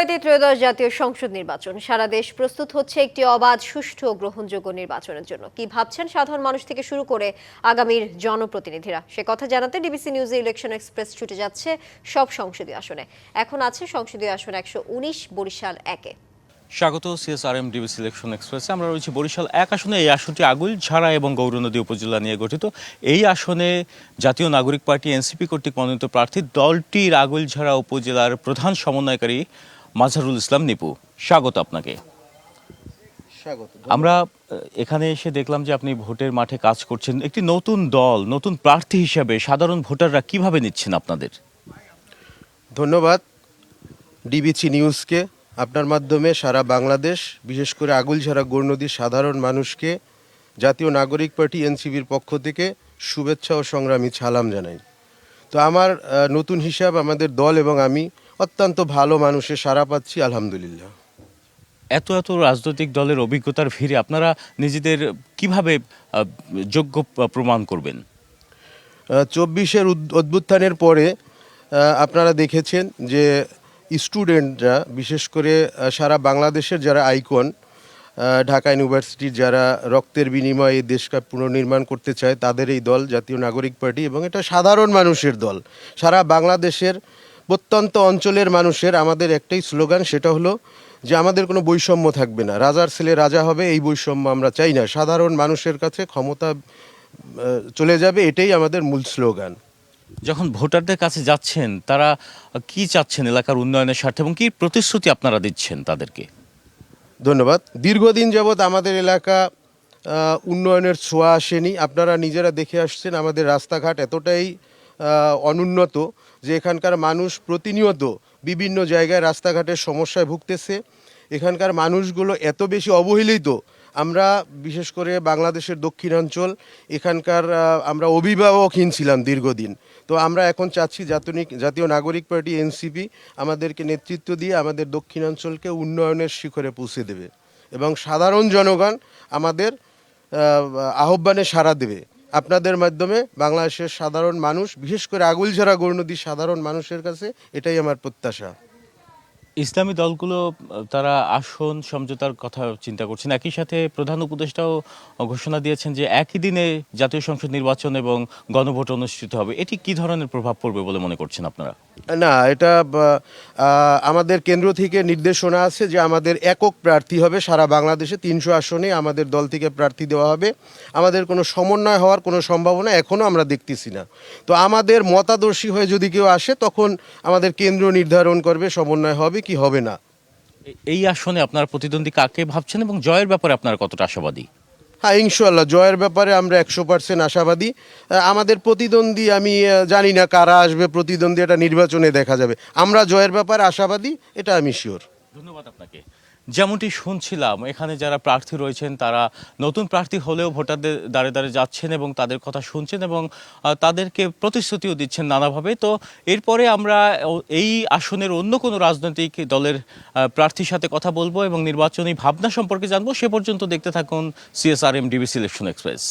ফেব্রুয়ারিতে ত্রয়োদশ জাতীয় সংসদ নির্বাচন। সারা দেশ প্রস্তুত হচ্ছে একটি অবাধ, সুষ্ঠু ও গ্রহণযোগ্য নির্বাচনের জন্য। কি ভাবছেন সাধারণ মানুষ থেকে শুরু করে আগামীর জনপ্রতিনিধিরা? সে কথা জানাতে ডিবিসি নিউজে ইলেকশন এক্সপ্রেস ছুটে যাচ্ছে সব সংসদীয় আসনে। এখন আছে সংসদীয় আসন একশো উনিশ, বরিশাল একে। স্বাগত, সিএসআরএম ডিবি সিলেকশন এক্সপ্রেসে। আমরা রয়েছি বরিশাল এক আসনে, এই আসনটি আগুলঝাড়া এবং গৌরনদী উপজেলা নিয়ে গঠিত। এই আসনে জাতীয় নাগরিক পার্টি, এনসিপি কর্তৃক মনোনীত প্রার্থী দলটির আগুলঝাড়া উপজেলার প্রধান সমন্বয়কারী মাঝারুল ইসলাম নিপু স্বাগত আপনাকে। স্বাগত আমরা এখানে এসে দেখলাম যে আপনি ভোটের মাঠে কাজ করছেন। একটি নতুন দল নতুন প্রার্থী হিসাবে সাধারণ ভোটাররা কীভাবে নিচ্ছেন আপনাদের? ধন্যবাদ ডিবিসি নিউজকে। আপনার মাধ্যমে সারা বাংলাদেশ বিশেষ করে আগুলঝাড়া গৌরনদীর সাধারণ মানুষকে জাতীয় নাগরিক পার্টি এনসিবির পক্ষ থেকে শুভেচ্ছা ও সংগ্রামী সালাম জানাই। তো আমার নতুন হিসাব আমাদের দল এবং আমি অত্যন্ত ভালো মানুষের সারা পাচ্ছি আলহামদুলিল্লাহ। এত এত রাজনৈতিক দলের অভিজ্ঞতার ভিড়ে আপনারা নিজেদের কীভাবে যোগ্য প্রমাণ করবেন? চব্বিশের অভ্যুত্থানের পরে আপনারা দেখেছেন যে স্টুডেন্টরা বিশেষ করে সারা বাংলাদেশের যারা আইকন ঢাকা ইউনিভার্সিটির যারা রক্তের বিনিময়ে এই দেশকে পুনর্নির্মাণ করতে চায় তাদের এই দল জাতীয় নাগরিক পার্টি এবং এটা সাধারণ মানুষের দল। সারা বাংলাদেশের প্রত্যন্ত অঞ্চলের মানুষের আমাদের একটাই স্লোগান সেটা হলো যে আমাদের কোনো বৈষম্য থাকবে না। রাজার ছেলে রাজা হবে এই বৈষম্য আমরা চাই না। সাধারণ মানুষের কাছে ক্ষমতা চলে যাবে এটাই আমাদের মূল স্লোগান। যখন ভোটারদের কাছে যাচ্ছেন তারা কি চাচ্ছেন এলাকার উন্নয়নের স্বার্থে এবং কি প্রতিশ্রুতি আপনারা দিচ্ছেন তাদেরকে? ধন্যবাদ। দীর্ঘদিন যাবৎ আমাদের এলাকা উন্নয়নের ছোঁয়া আসেনি। আপনারা নিজেরা দেখে আসছেন আমাদের রাস্তাঘাট এতটাই অনুন্নত, যে এখানকার মানুষ প্রতিনিয়ত বিভিন্ন জায়গায় রাস্তাঘাটের সমস্যায় ভুগতেছে। এখানকার মানুষগুলো এত বেশি অবহেলিত। আমরা, বিশেষ করে বাংলাদেশের দক্ষিণাঞ্চল, এখানকার আমরা অভিভাবকহীন ছিলাম দীর্ঘদিন। তো আমরা এখন চাচ্ছি জাতীয় জাতীয় নাগরিক পার্টি, এনসিপি, আমাদেরকে নেতৃত্ব দিয়ে আমাদের দক্ষিণাঞ্চলকে উন্নয়নের শিখরে পৌঁছে দেবে এবং সাধারণ জনগণ আমাদের আহ্বানে সাড়া দেবে। আপনাদের মাধ্যমে বাংলাদেশের সাধারণ মানুষ, বিশেষ করে আগুলঝরা গৌরনদীর সাধারণ মানুষের কাছে এটাই আমার প্রত্যাশা। ইসলামী দলগুলো, তারা আসন সমঝোতার কথা চিন্তা করছেন। একই সাথে প্রধান উপদেষ্টাও ঘোষণা দিয়েছেন যে একই দিনে জাতীয় সংসদ নির্বাচন এবং গণভোট অনুষ্ঠিত হবে। এটি কি ধরনের প্রভাব পড়বে বলে মনে করছেন আপনারা? না, এটা আমাদের কেন্দ্র থেকে নির্দেশনা আছে যে আমাদের একক প্রার্থী হবে সারা বাংলাদেশে। তিনশো আসনে আমাদের দল থেকে প্রার্থী দেওয়া হবে। আমাদের কোনো সমন্বয় হওয়ার কোনো সম্ভাবনা এখনও আমরা দেখতেছি না। তো আমাদের মতাদর্শী হয়ে যদি কেউ আসে, তখন আমাদের কেন্দ্র নির্ধারণ করবে সমন্বয় হবে কি হবে না। এই আসনে আপনার প্রতিদ্বন্দ্বী কাকে ভাবছেন এবং জয়ের ব্যাপারে আপনার কতটা আশাবাদী? হ্যাঁ ইনশাল্লাহ জয়ের ব্যাপারে আমরা একশো পার্সেন্ট আশাবাদী। আমাদের প্রতিদ্বন্দ্বী, আমি জানি না কারা আসবে প্রতিদ্বন্দ্বী, এটা নির্বাচনে দেখা যাবে। আমরা জয়ের ব্যাপারে আশাবাদী, এটা আমি শিওর ধন্যবাদ আপনাকে। যেমনটি শুনছিলাম, এখানে যারা প্রার্থী রয়েছেন, তারা নতুন প্রার্থী হলেও ভোটারদের দাঁড়ে দাঁড়ে যাচ্ছেন এবং তাদের কথা শুনছেন এবং তাদেরকে প্রতিশ্রুতিও দিচ্ছেন নানাভাবে। তো এরপরে আমরা এই আসনের অন্য কোনো রাজনৈতিক দলের প্রার্থীর সাথে কথা বলব এবং নির্বাচনী ভাবনা সম্পর্কে জানব। সে পর্যন্ত দেখতে থাকুন সিএসআরএম ডিবি সিলেকশন এক্সপ্রেস